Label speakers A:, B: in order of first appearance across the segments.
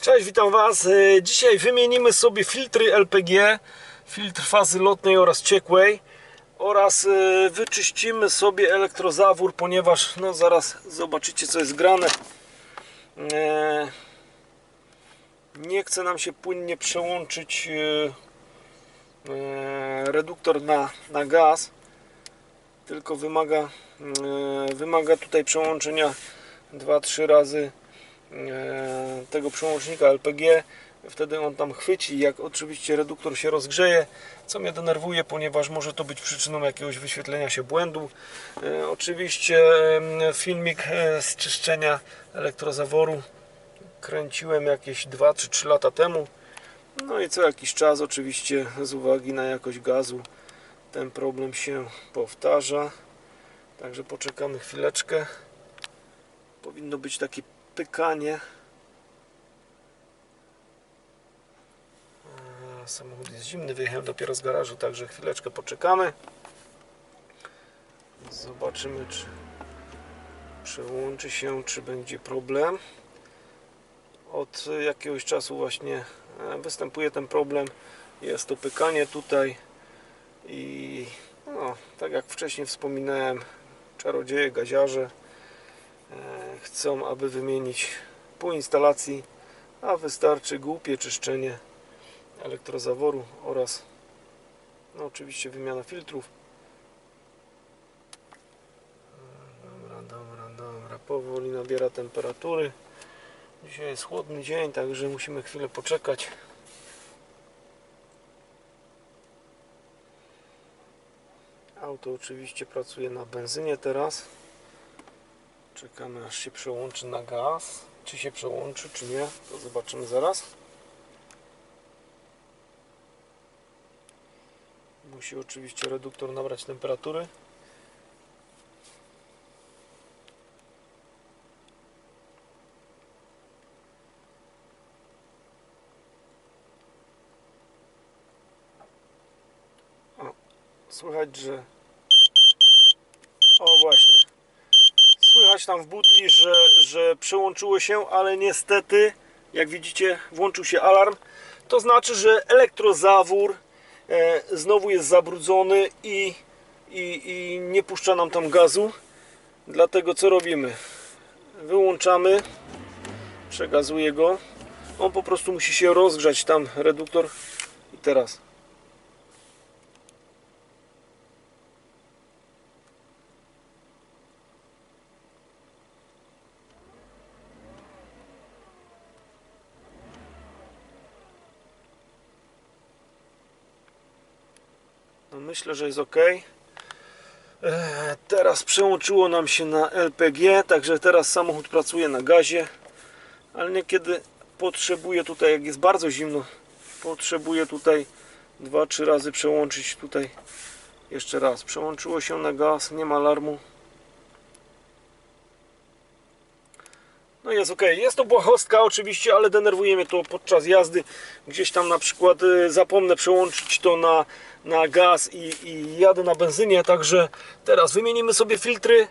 A: Cześć, witam Was. E, Dzisiaj wymienimy sobie filtry LPG, filtr fazy lotnej oraz ciekłej oraz e, wyczyścimy sobie elektrozawór, ponieważ no zaraz zobaczycie co jest grane. E, Nie chce nam się płynnie przełączyć reduktor na, na gaz, tylko wymaga, wymaga tutaj przełączenia 2-3 razy tego przełącznika LPG wtedy on tam chwyci jak oczywiście reduktor się rozgrzeje co mnie denerwuje ponieważ może to być przyczyną jakiegoś wyświetlenia się błędu. E, oczywiście e, filmik e, z czyszczenia elektrozaworu kręciłem jakieś 2 czy 3 lata temu. No i co jakiś czas oczywiście z uwagi na jakość gazu ten problem się powtarza. Także poczekamy chwileczkę. Powinno być takie pykanie samochód jest zimny wyjechałem dopiero z garażu także chwileczkę poczekamy. Zobaczymy czy przełączy się czy będzie problem. Od jakiegoś czasu właśnie e, występuje ten problem. Jest to pykanie tutaj i no, tak jak wcześniej wspominałem czarodzieje, gaziarze e, chcą, aby wymienić pół instalacji, a wystarczy głupie czyszczenie elektrozaworu oraz no, oczywiście wymiana filtrów. Dobra, dobra, dobra, powoli nabiera temperatury. Dzisiaj jest chłodny dzień, także musimy chwilę poczekać. Auto oczywiście pracuje na benzynie teraz. Czekamy aż się przełączy na gaz. Czy się przełączy, czy nie, to zobaczymy zaraz. Musi oczywiście reduktor nabrać temperatury. O, słychać, że... O właśnie. Słychać tam w butli, że, że przełączyło się, ale niestety, jak widzicie, włączył się alarm. To znaczy, że elektrozawór e, znowu jest zabrudzony i, i, i nie puszcza nam tam gazu. Dlatego co robimy? Wyłączamy, przegazuję go. On po prostu musi się rozgrzać tam reduktor i teraz. Myślę, że jest ok. Teraz przełączyło nam się na LPG, także teraz samochód pracuje na gazie, ale niekiedy potrzebuje tutaj, jak jest bardzo zimno, potrzebuje tutaj 2-3 razy przełączyć tutaj jeszcze raz. Przełączyło się na gaz, nie ma alarmu. No jest ok. Jest to błahostka oczywiście, ale denerwuje mnie to podczas jazdy. Gdzieś tam na przykład y, zapomnę przełączyć to na, na gaz i, i jadę na benzynie. Także teraz wymienimy sobie filtry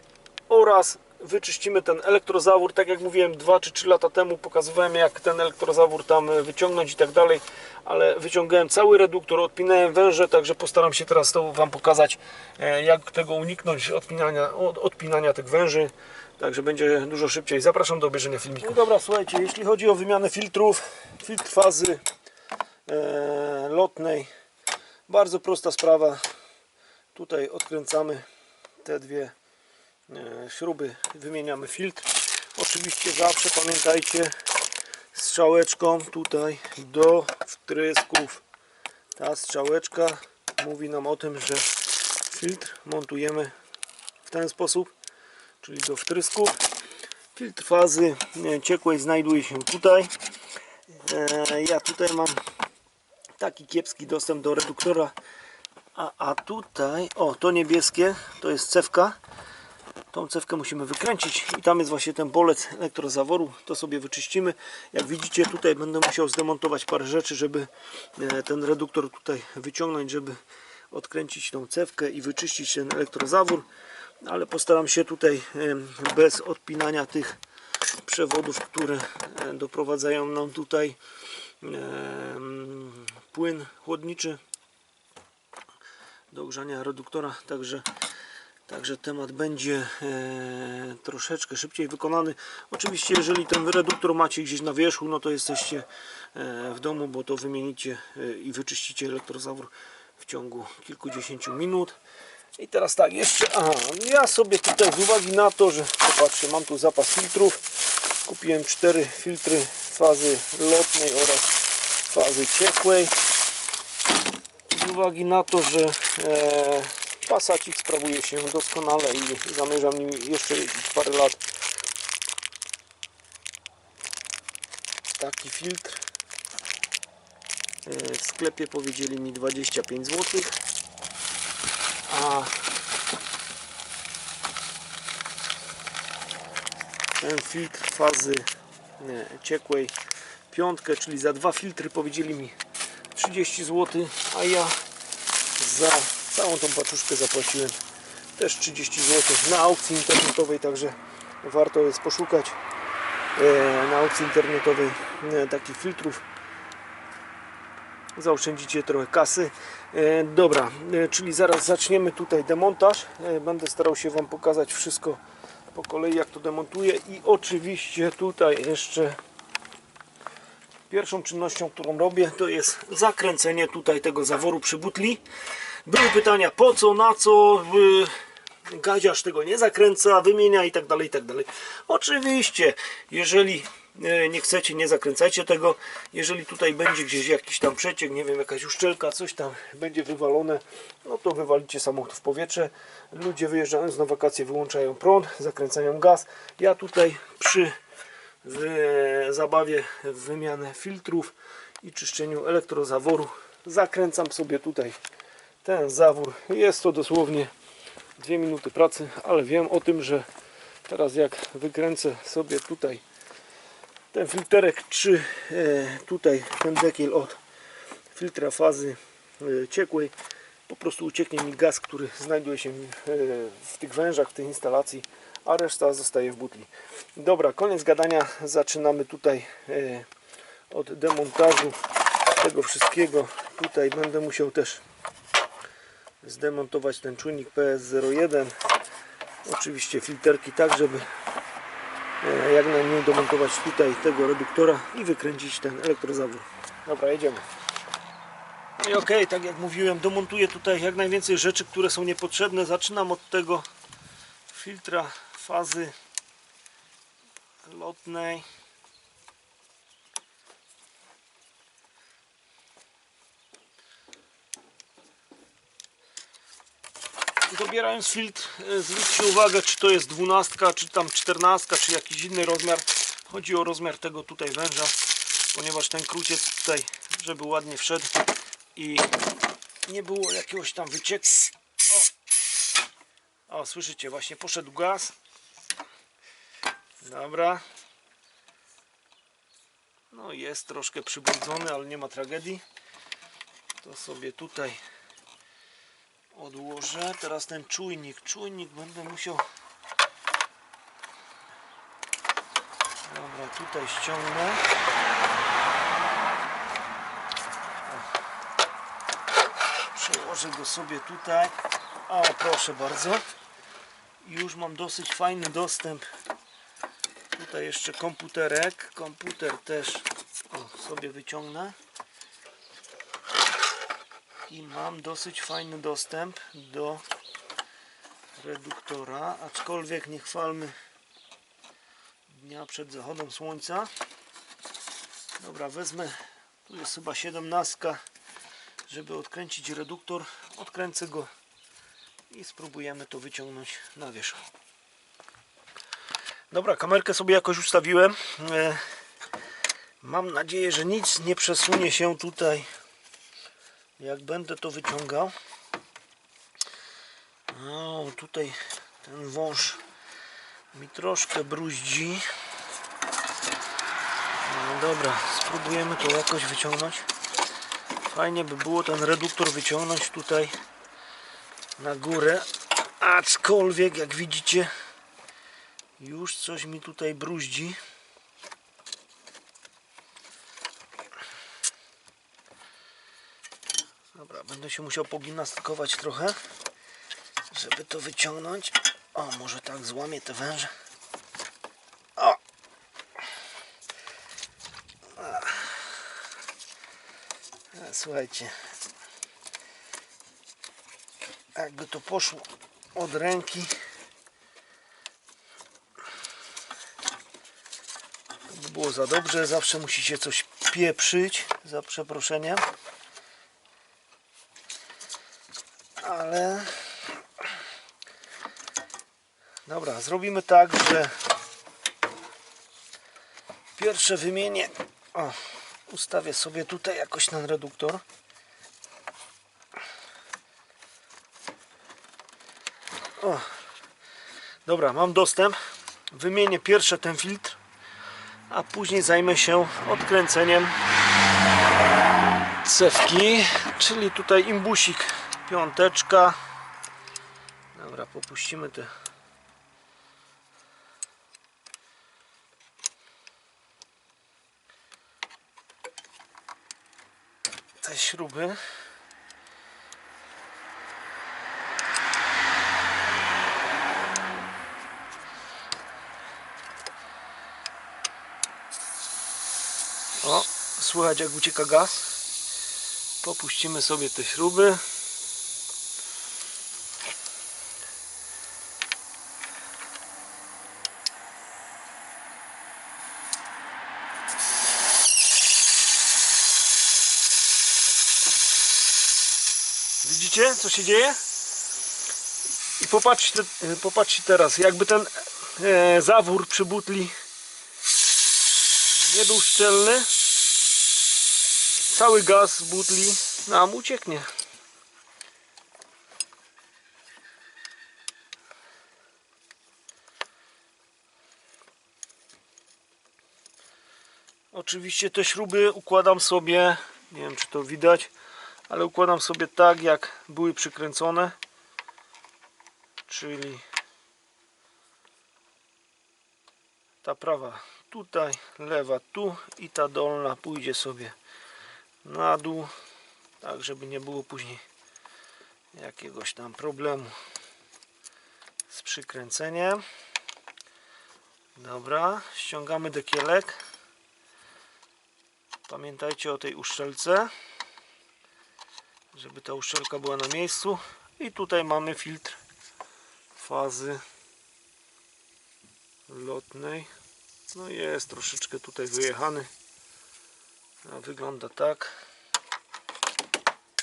A: oraz wyczyścimy ten elektrozawór. Tak jak mówiłem 2 czy 3 lata temu pokazywałem jak ten elektrozawór tam y, wyciągnąć i tak dalej. Ale wyciągałem cały reduktor, odpinałem węże, także postaram się teraz to Wam pokazać e, jak tego uniknąć odpinania, od- odpinania tych węży. Także będzie dużo szybciej. Zapraszam do obejrzenia filmiku. No dobra, słuchajcie, jeśli chodzi o wymianę filtrów, filtr fazy e, lotnej, bardzo prosta sprawa. Tutaj odkręcamy te dwie e, śruby, wymieniamy filtr. Oczywiście zawsze pamiętajcie strzałeczką tutaj do wtrysków. Ta strzałeczka mówi nam o tym, że filtr montujemy w ten sposób czyli do wtrysków. Filtr fazy e, ciekłej znajduje się tutaj. E, Ja tutaj mam taki kiepski dostęp do reduktora. A, a tutaj, o to niebieskie, to jest cewka. Tą cewkę musimy wykręcić i tam jest właśnie ten bolec elektrozaworu. To sobie wyczyścimy. Jak widzicie tutaj będę musiał zdemontować parę rzeczy, żeby e, ten reduktor tutaj wyciągnąć, żeby odkręcić tą cewkę i wyczyścić ten elektrozawór ale postaram się tutaj bez odpinania tych przewodów, które e, doprowadzają nam tutaj płyn chłodniczy do ogrzania reduktora, także Także temat będzie e, troszeczkę szybciej wykonany. Oczywiście, jeżeli ten reduktor macie gdzieś na wierzchu, no to jesteście e, w domu, bo to wymienicie e, i wyczyścicie elektrozawór w ciągu kilkudziesięciu minut. I teraz tak, jeszcze, aha, ja sobie tutaj z uwagi na to, że popatrzcie, mam tu zapas filtrów. Kupiłem cztery filtry fazy lotnej oraz fazy ciekłej. Z uwagi na to, że e, Passacik sprawuje się doskonale i zamierzam nim jeszcze parę lat. Taki filtr e, w sklepie powiedzieli mi 25 zł, a filtr fazy nie, ciekłej piątkę, czyli za dwa filtry powiedzieli mi 30 zł, a ja za całą tą paczuszkę zapłaciłem też 30 zł na aukcji internetowej, także warto jest poszukać e, na aukcji internetowej e, takich filtrów. Zaoszczędzicie trochę kasy. E, dobra, e, czyli zaraz zaczniemy tutaj demontaż. E, będę starał się Wam pokazać wszystko po kolei jak to demontuję i oczywiście tutaj jeszcze pierwszą czynnością którą robię to jest zakręcenie tutaj tego zaworu przy butli były pytania po co, na co y, gadziarz tego nie zakręca, wymienia i tak dalej, i tak dalej. Oczywiście, jeżeli nie chcecie, nie zakręcajcie tego. Jeżeli tutaj będzie gdzieś jakiś tam przeciek, nie wiem, jakaś uszczelka, coś tam będzie wywalone, no to wywalicie samochód w powietrze. Ludzie wyjeżdżając na wakacje wyłączają prąd, zakręcają gaz. Ja tutaj przy w zabawie w wymianę filtrów i czyszczeniu elektrozaworu zakręcam sobie tutaj ten zawór. Jest to dosłownie dwie minuty pracy, ale wiem o tym, że teraz jak wykręcę sobie tutaj ten filterek, czy e, tutaj ten dekiel od filtra fazy e, ciekłej, po prostu ucieknie mi gaz, który znajduje się e, w tych wężach, w tej instalacji, a reszta zostaje w butli. Dobra, koniec gadania. Zaczynamy tutaj e, od demontażu tego wszystkiego. Tutaj będę musiał też zdemontować ten czujnik PS01 oczywiście filterki tak żeby e, jak najmniej domontować tutaj tego reduktora i wykręcić ten elektrozawór. Dobra jedziemy. I ok, tak jak mówiłem domontuję tutaj jak najwięcej rzeczy które są niepotrzebne. Zaczynam od tego filtra fazy lotnej dobierając filtr e, zwróćcie uwagę czy to jest 12 czy tam 14 czy jakiś inny rozmiar. Chodzi o rozmiar tego tutaj węża ponieważ ten króciec tutaj żeby ładnie wszedł i nie było jakiegoś tam wycieku. O, o słyszycie właśnie poszedł gaz. Dobra. No jest troszkę przybrudzony ale nie ma tragedii. To sobie tutaj odłożę. Teraz ten czujnik. Czujnik będę musiał. Dobra, tutaj ściągnę. Przełożę go sobie tutaj. O, proszę bardzo. Już mam dosyć fajny dostęp. Tutaj jeszcze komputerek. Komputer też o, sobie wyciągnę i mam dosyć fajny dostęp do reduktora, aczkolwiek nie chwalmy dnia przed zachodem słońca. Dobra, wezmę, tu jest chyba 17, żeby odkręcić reduktor. Odkręcę go i spróbujemy to wyciągnąć na wierzch. Dobra, kamerkę sobie jakoś ustawiłem. E, mam nadzieję, że nic nie przesunie się tutaj jak będę to wyciągał? O tutaj ten wąż mi troszkę bruździ. No dobra spróbujemy to jakoś wyciągnąć. Fajnie by było ten reduktor wyciągnąć tutaj na górę. Aczkolwiek jak widzicie Już coś mi tutaj bruździ. Dobra, będę się musiał pogimnastykować trochę, żeby to wyciągnąć. O, może tak złamię te węże. O! A, Słuchajcie, jakby to poszło od ręki, to by było za dobrze. Zawsze musicie coś pieprzyć, za przeproszeniem. Ale dobra, zrobimy tak, że pierwsze wymienię. O, ustawię sobie tutaj jakoś ten reduktor. O, dobra, mam dostęp. Wymienię pierwsze ten filtr, a później zajmę się odkręceniem cewki, czyli tutaj imbusik piąteczka. Dobra, popuścimy te te śruby. O, słychać jak ucieka gaz. Popuścimy sobie te śruby. Widzicie co się dzieje? I popatrzcie, popatrzcie teraz, jakby ten e, zawór przy butli nie był szczelny, cały gaz butli nam ucieknie. Oczywiście te śruby układam sobie, nie wiem czy to widać, ale układam sobie tak jak były przykręcone. Czyli ta prawa tutaj, lewa tu i ta dolna pójdzie sobie na dół, tak żeby nie było później jakiegoś tam problemu z przykręceniem. Dobra, ściągamy dekielek. Pamiętajcie o tej uszczelce, żeby ta uszczelka była na miejscu. I tutaj mamy filtr fazy lotnej. No jest troszeczkę tutaj wyjechany. A wygląda tak.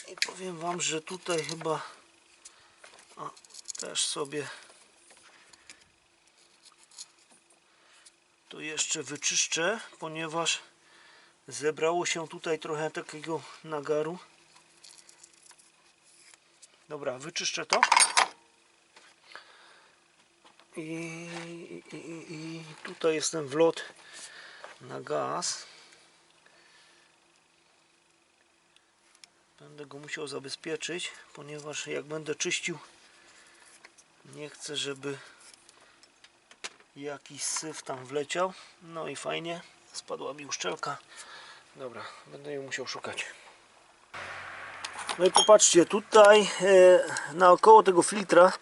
A: I powiem Wam, że tutaj chyba o, też sobie to jeszcze wyczyszczę, ponieważ zebrało się tutaj trochę takiego nagaru. Dobra, wyczyszczę to. I, i, i, tutaj jest ten wlot na gaz. Będę go musiał zabezpieczyć, ponieważ jak będę czyścił, nie chcę, żeby jakiś syf tam wleciał. No i fajnie, spadła mi uszczelka. Dobra, będę ją musiał szukać. No i popatrzcie, tutaj e, naokoło tego filtra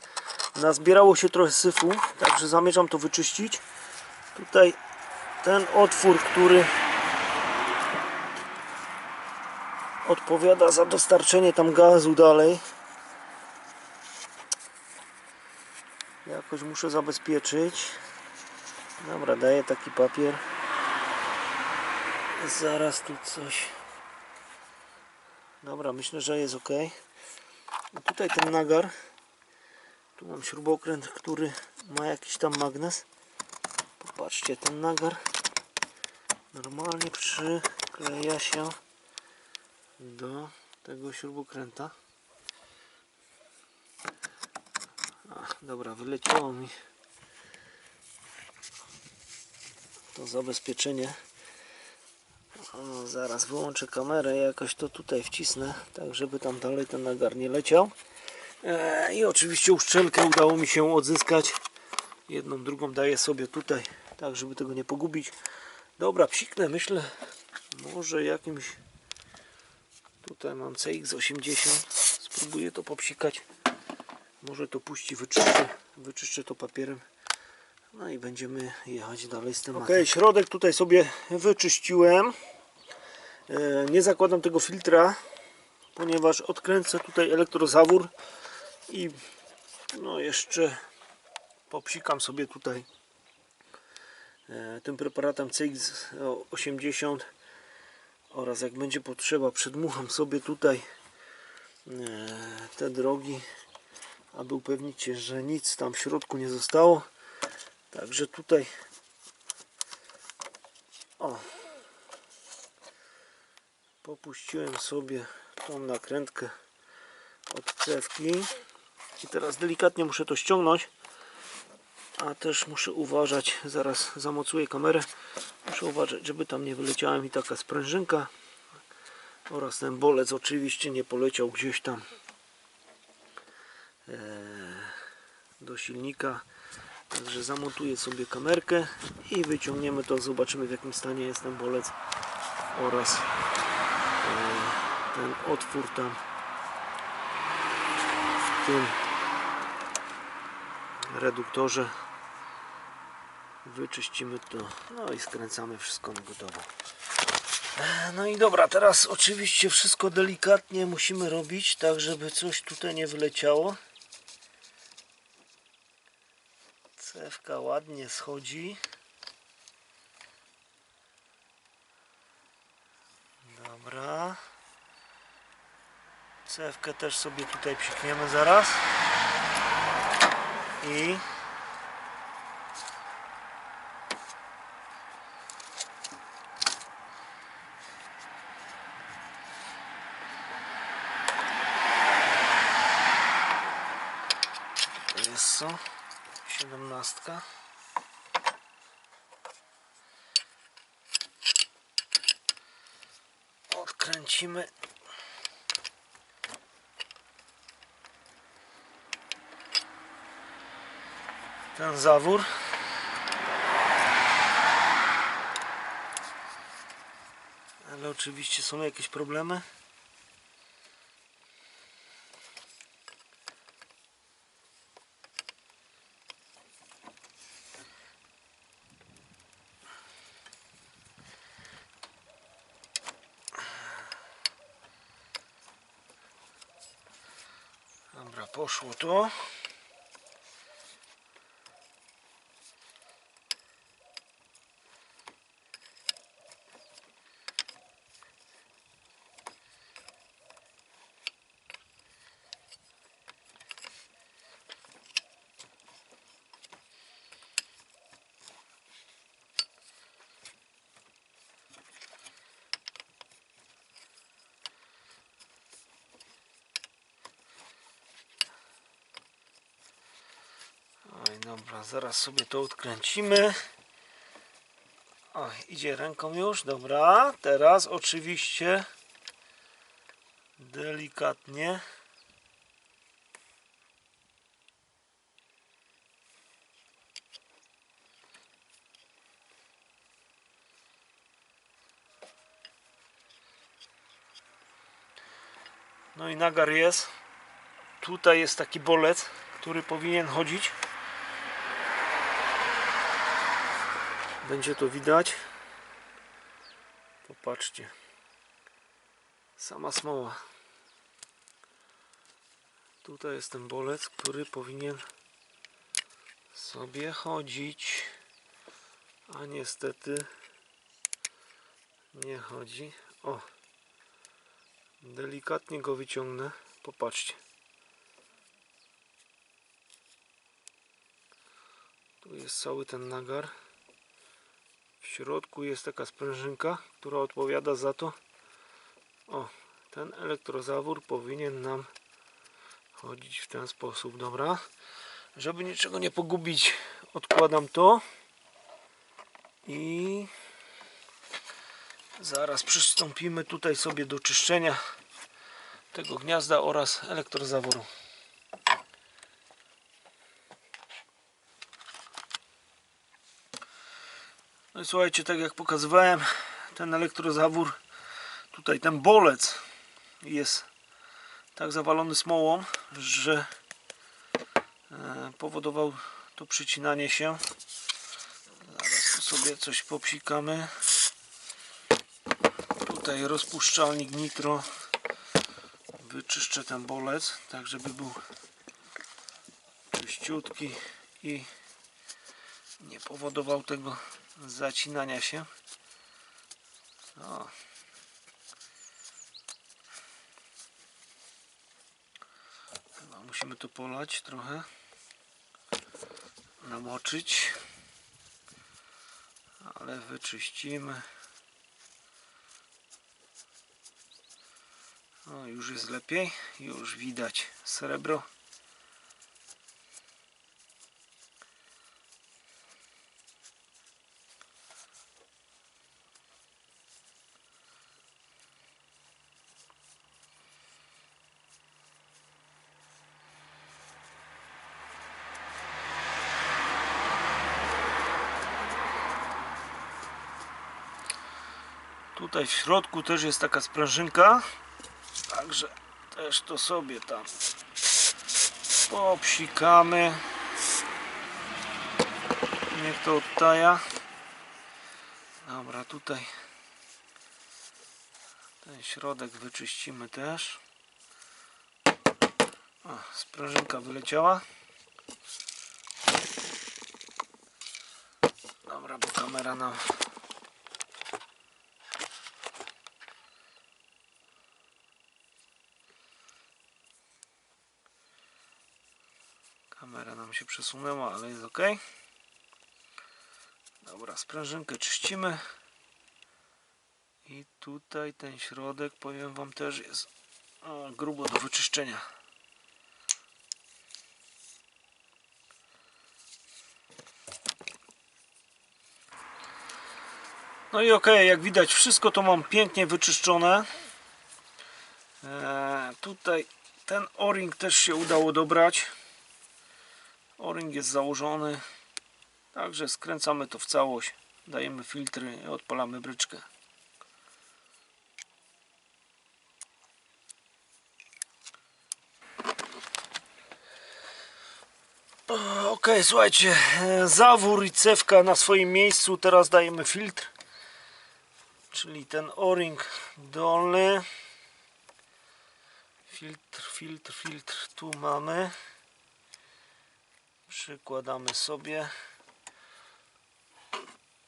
A: nazbierało się trochę syfu, także zamierzam to wyczyścić. Tutaj ten otwór, który odpowiada za dostarczenie tam gazu dalej. Jakoś muszę zabezpieczyć. Dobra, daję taki papier. Zaraz tu coś. Dobra, myślę, że jest ok. I tutaj ten nagar. Tu mam śrubokręt, który ma jakiś tam magnes. Popatrzcie, ten nagar normalnie przykleja się do tego śrubokręta. Ach, dobra, wyleciało mi to zabezpieczenie. O, zaraz wyłączę kamerę, jakoś to tutaj wcisnę, tak żeby tam dalej ten nagar nie leciał. E, I oczywiście uszczelkę udało mi się odzyskać Jedną, drugą daję sobie tutaj, tak żeby tego nie pogubić. Dobra, psiknę, myślę, może jakimś tutaj mam CX80 spróbuję to popsikać może to puści, wyczyszczę, wyczyszczę to papierem no i będziemy jechać dalej z tematem. Ok, środek tutaj sobie wyczyściłem nie zakładam tego filtra ponieważ odkręcę tutaj elektrozawór i no jeszcze popsikam sobie tutaj e, tym preparatem CX80 oraz jak będzie potrzeba przedmucham sobie tutaj e, te drogi aby upewnić się, że nic tam w środku nie zostało. Także tutaj o popuściłem sobie tą nakrętkę od cewki. I teraz delikatnie muszę to ściągnąć a też muszę uważać zaraz zamocuję kamerę muszę uważać żeby tam nie wyleciała mi taka sprężynka oraz ten bolec oczywiście nie poleciał gdzieś tam e, do silnika. Także zamontuję sobie kamerkę i wyciągniemy to zobaczymy w jakim stanie jest ten bolec oraz ten otwór tam w tym reduktorze. Wyczyścimy to no i skręcamy wszystko na gotowo. No i dobra teraz oczywiście wszystko delikatnie musimy robić tak żeby coś tutaj nie wyleciało. Cewka ładnie schodzi dobra Cewkę też sobie tutaj psikniemy zaraz. I to jest co? Siedemnastka. Odkręcimy ten zawór. Ale oczywiście są jakieś problemy. Dobra, poszło to. Oj, dobra, zaraz sobie to odkręcimy. Oj, idzie ręką już, dobra. Teraz oczywiście delikatnie. No i nagar jest. Tutaj jest taki bolec, który powinien chodzić. Będzie to widać. Popatrzcie. Sama smoła. Tutaj jest ten bolec, który powinien sobie chodzić. A niestety nie chodzi. O! Delikatnie go wyciągnę. Popatrzcie. Tu jest cały ten nagar. Środku jest taka sprężynka, która odpowiada za to. O, ten elektrozawór powinien nam chodzić w ten sposób, dobra? Żeby niczego nie pogubić, odkładam to i zaraz przystąpimy tutaj sobie do czyszczenia tego gniazda oraz elektrozaworu. I słuchajcie, tak jak pokazywałem, ten elektrozawór, tutaj ten bolec jest tak zawalony smołą, że e, powodował to przycinanie się. Zaraz tu sobie coś popsikamy. Tutaj rozpuszczalnik nitro. Wyczyszczę ten bolec, tak żeby był czyściutki i nie powodował tego zacinania się. O. Chyba musimy to polać trochę. Namoczyć. Ale wyczyścimy. O, już jest lepiej. Już widać srebro. Tutaj w środku też jest taka sprężynka. Także też to sobie tam popsikamy. Niech to odtaja. Dobra, tutaj ten środek wyczyścimy też. O, sprężynka wyleciała. Dobra, bo kamera nam Kamera nam się przesunęła, ale jest ok. Dobra, sprężynkę czyścimy. I tutaj ten środek, powiem Wam, też jest grubo do wyczyszczenia. No i ok, jak widać, wszystko to mam pięknie wyczyszczone. Eee, tutaj ten o-ring też się udało dobrać. O-ring jest założony. Także skręcamy to w całość. Dajemy filtry i odpalamy bryczkę. Ok, słuchajcie, zawór i cewka na swoim miejscu. Teraz dajemy filtr, czyli ten o-ring dolny. Filtr, filtr, filtr tu mamy przykładamy sobie.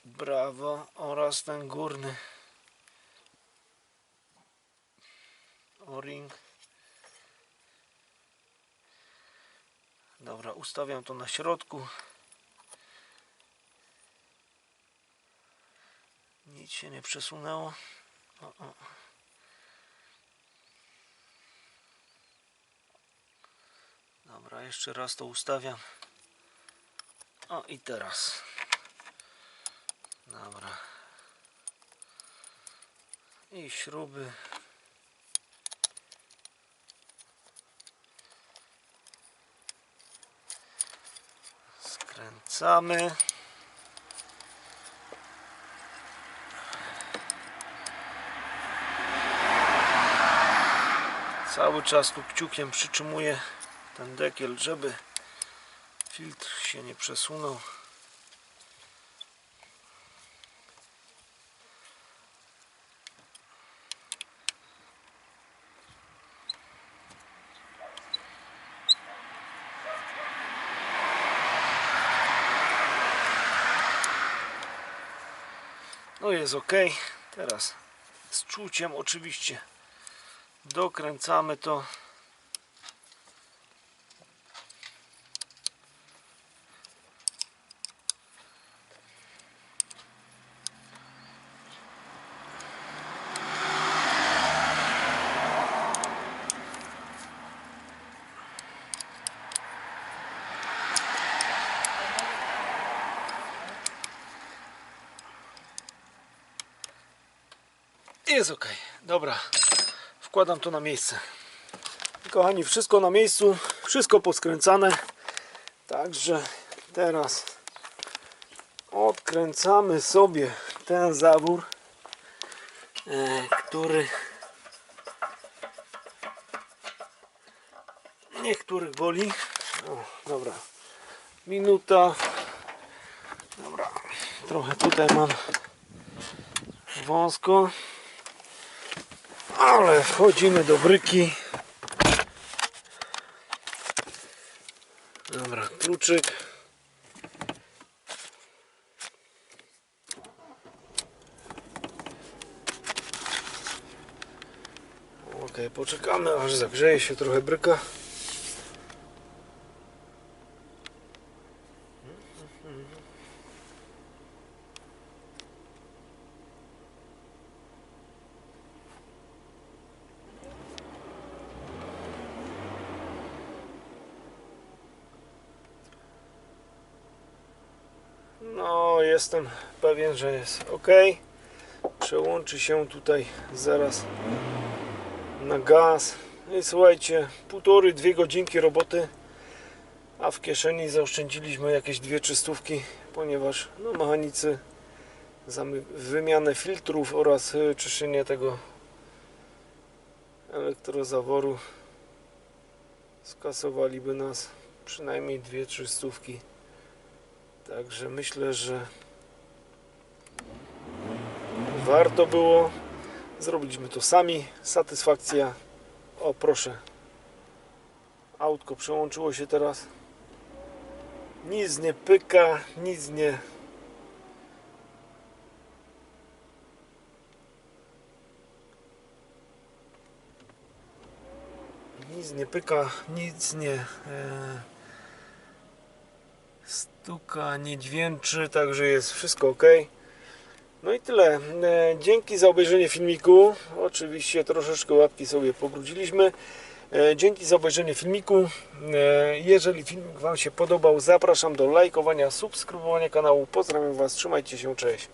A: Brawo. Oraz ten górny. O-ring dobra ustawiam to na środku. Nic się nie przesunęło. O, o. Dobra, jeszcze raz to ustawiam. O i teraz. Dobra. I śruby. Skręcamy. Cały czas tu kciukiem przytrzymuję ten dekiel, żeby filtr się nie przesunął. No jest ok. Teraz z czuciem oczywiście dokręcamy to. Jest ok. Dobra. Wkładam to na miejsce. Kochani, wszystko na miejscu. Wszystko poskręcane. Także teraz odkręcamy sobie ten zawór, e, który niektórych boli. O, dobra, minuta. Dobra, trochę tutaj mam wąsko, ale wchodzimy do bryki. Dobra, kluczyk. Ok, poczekamy aż zagrzeje się trochę bryka. No, jestem pewien, że jest ok. Przełączy się tutaj zaraz na gaz. No I słuchajcie, półtory, dwie godzinki roboty, a w kieszeni zaoszczędziliśmy jakieś dwie czystówki, ponieważ no, mechanicy wymianę filtrów oraz y, czyszczenie tego elektrozaworu skasowaliby nas przynajmniej dwie czystówki. Także myślę, że warto było. Zrobiliśmy to sami. Satysfakcja. O, proszę. Autko przełączyło się teraz. Nic nie pyka, nic nie. Nic nie pyka, nic nie. E stuka, nie dźwięczy, także jest wszystko ok. No i tyle. E, Dzięki za obejrzenie filmiku. Oczywiście troszeczkę łapki sobie pobrudziliśmy. E, Dzięki za obejrzenie filmiku. E, Jeżeli filmik Wam się podobał, zapraszam do lajkowania, subskrybowania kanału. Pozdrawiam Was, trzymajcie się, cześć.